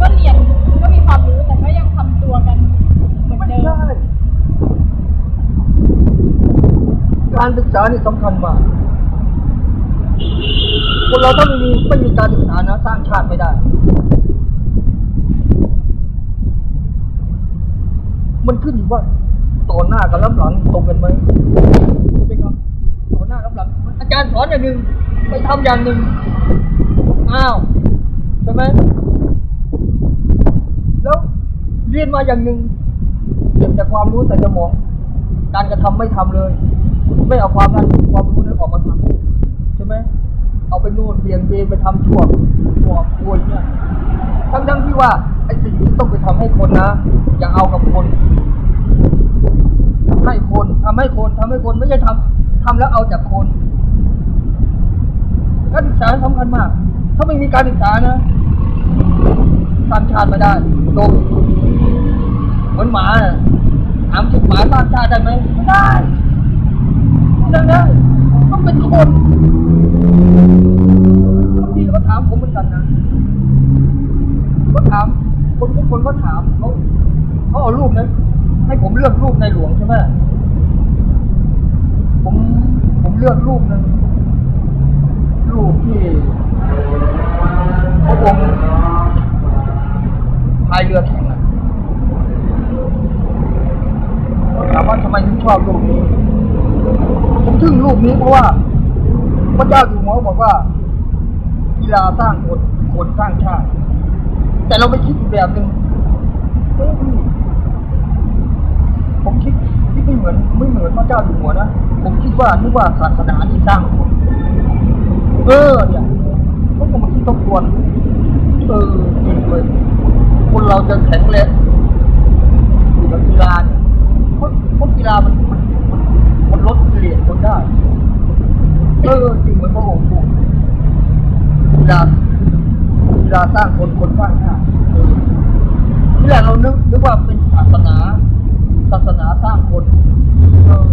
ก็เรียนก็มีความรู้แต่ก็ยังทำตัวกันเหมือนเดิมการศึกษานี่สำคัญมากคนเราถ้าไม่มีไม่มีการศึกษานะสร้างชาติไม่ได้ มันขึ้นอยู่ว่าต่อหน้ากับรับหลังตรงกันไหมใช่ไหมครับต่อหน้ารับหลัง อาจารย์สอนอย่างหนึ่งไปทำอย่างหนึ่งอ้าวใช่ไหม เรียนมาอย่างหนึ่งเก็บแต่ความรู้ใส่สมอง การกระทำไม่ทำเลย ไม่เอาความนั้นความรู้นั้นออกมาทำใช่ไหมเอาไปนู่นเบี่ยงเบนไปทำชั่วชั่วกวนเนี่ยทั้งทั้งที่ว่าไอ้สิ่งที่ต้องไปทำให้คนนะอย่าเอากับคนให้คนทำให้คนทำให้คนไม่ใช่ทำทำแล้วเอาจากคนการศึกษาสำคัญมาก ถ้าไม่มีการศึกษานะสร้างชาติไม่ได้จบ เหมือนหมาถามถึงหมาสร้างชาติได้ไหมไม่ได้ไม่ได้ต้องเป็นคนบางทีเขาถามผมเหมือนกันนะเขาถามคนทุกคนเขาถามเขาเขาเอารูปนั้นให้ผมเลือกรูปในหลวงใช่ไหมผมผมเลือกรูปหนึงรูปที่พระองค์พายเรือแข่งอะถามว่าทำไมถึง ชอบรูปนี้ ผมทึ่งรูปนี้เพราะว่า พระเจ้าอยู่หัวบอกว่า กีฬาสร้างคนคนสร้างชาติ แต่เราไปคิดอีกแบบหนึ่งเฮ้ยผมคิดคิดไม่เหมือนไม่เหมือนพระเจ้าอยู่หัวนะผมคิดว่านึกว่าศาสนาที่สร้างคนเออเนี่ยเขาก็มคิดทบทวนเออจริงเลยคนเราจะแข็งแรง เออจริงเหมือนพระองค์พูดเาเวาสร้างคนคนสร้างนี่แหละเรานึกนึกว่าเป็นศาสนา ศาสนาสร้างคนเออ